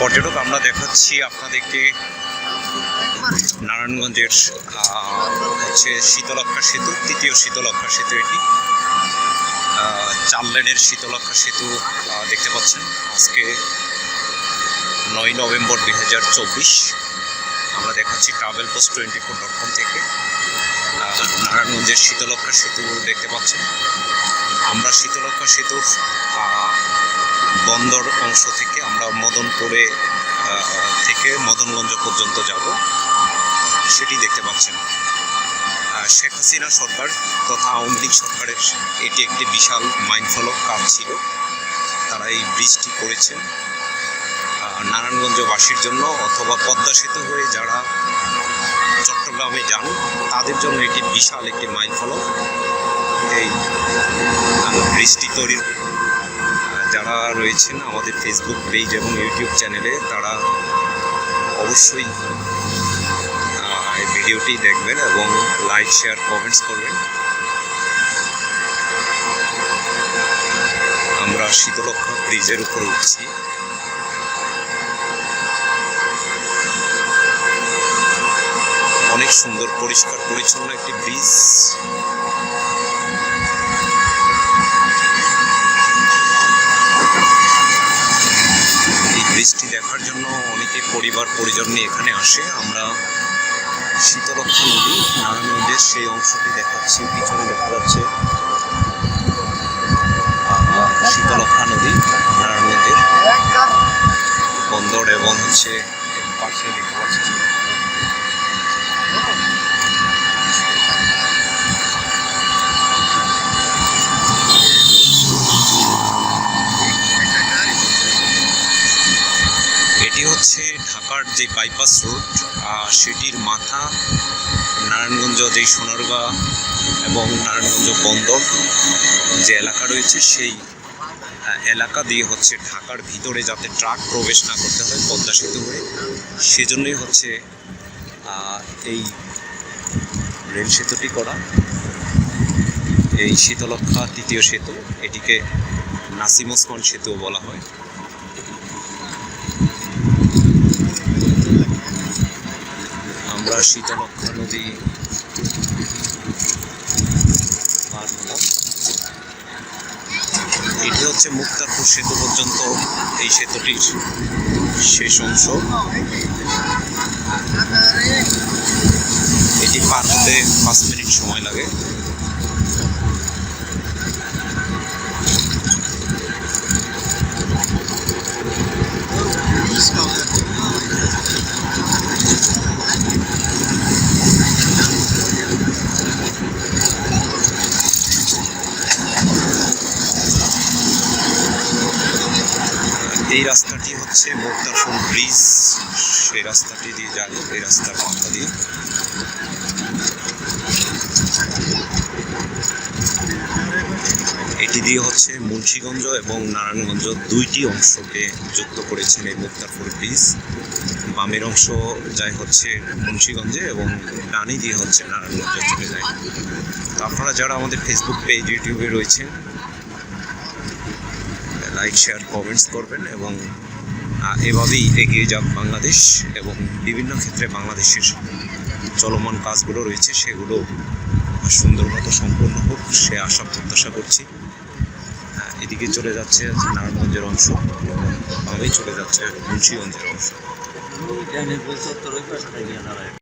পর্যটক, আমরা দেখাচ্ছি আপনাদেরকে নারায়ণগঞ্জের হচ্ছে শীতলক্ষা সেতু, তৃতীয় শীতলক্ষা সেতু এটি। চার লেনের শীতলক্ষা সেতু দেখতে পাচ্ছেন। আজকে নয় নভেম্বর দুই হাজার চব্বিশ। আমরা দেখাচ্ছি travel post twenty four dot com থেকে নারায়ণগঞ্জের শীতলক্ষা সেতু দেখতে পাচ্ছেন। আমরা শীতলক্ষা সেতুর বন্দর অংশ থেকে আমরা মদনপুরে থেকে মদনগঞ্জ পর্যন্ত যাব। সেটি দেখতে পাচ্ছেন। শেখ হাসিনা সরকার তথা আওয়ামী লীগ সরকারের এটি একটি বিশাল মাইনফলক কাজ ছিল। তারা এই ব্রিজটি করেছেন। নারায়ণগঞ্জবাসীর জন্য অথবা পদ্মা সেতু হয়ে যারা চট্টগ্রামে যান, তাদের জন্য এটি বিশাল একটি মাইলফলক। এই ব্রিজটি তৈরির যারা রয়েছেন আমাদের ফেসবুক পেজ এবং ইউটিউব চ্যানেলে তারা অবশ্যই ভিডিওটি দেখবেন এবং লাইক শেয়ার কমেন্টস করবেন। আমরা শীতলক্ষা ব্রিজের উপর উঠছি। অনেক সুন্দর, পরিষ্কার, পরিচ্ছন্ন একটি ব্রিজ এই ব্রিজটি দেখার জন্য অনেকে পরিবার পরিজন নিয়ে এখানে আসে। আমরা শীতলক্ষা নদী নারায়ণগঞ্জের সেই অংশটি দেখাচ্ছি, পিছনে দেখা যাচ্ছে শীতলক্ষা নদী নারায়ণগঞ্জের বন্দর এবং হচ্ছে পাশে দেখতে পাচ্ছি এটি হচ্ছে ঢাকার যে বাইপাস রোড সেটির মাথা নারায়ণগঞ্জ যেই সোনারগাঁ এবং নারায়ণগঞ্জ বন্দর যে এলাকা রয়েছে, সেই এলাকা দিয়ে হচ্ছে ঢাকার ভিতরে যাতে ট্রাক প্রবেশ না করতে হয় পদ্মা সেতু হয়ে, সেজন্যই হচ্ছে এই রেল সেতুটি করা। এই শীতলক্ষা তৃতীয় সেতু, এটিকে নাসিম ওসমান সেতুও বলা হয়। আমরা শীতলক্ষা নদী পার হলাম। এটি হচ্ছে মুক্তারপুর সেতু পর্যন্ত এই সেতুটির শেষ অংশ। এটি পার হতে পাঁচ মিনিট সময় লাগে। এই রাস্তাটি হচ্ছে মুক্তারপুর ব্রিজ। সেই রাস্তাটি দিয়ে যায়, এই রাস্তার মাথা দিয়ে। এটি দিয়ে হচ্ছে মুন্সীগঞ্জ এবং নারায়ণগঞ্জ দুইটি অংশকে যুক্ত করেছেন এই মুক্তারপুর ব্রিজ। বামের অংশ যায় হচ্ছে মুন্সীগঞ্জে এবং ডানি দিয়ে হচ্ছে নারায়ণগঞ্জে চলে যায়। তো আপনারা যারা আমাদের ফেসবুক পেজ ইউটিউবে রয়েছেন লাইক, শেয়ার, কমেন্টস করবেন এবং এভাবেই এগিয়ে যাক বাংলাদেশ এবং বিভিন্ন ক্ষেত্রে বাংলাদেশের চলমান কাজগুলো রয়েছে, সেগুলো সুন্দর মতো হোক, সে আশা, প্রত্যাশা করছি। এদিকে চলে যাচ্ছে নারায়ণগঞ্জের অংশ এবং চলে যাচ্ছে মুন্সীগঞ্জের অংশ।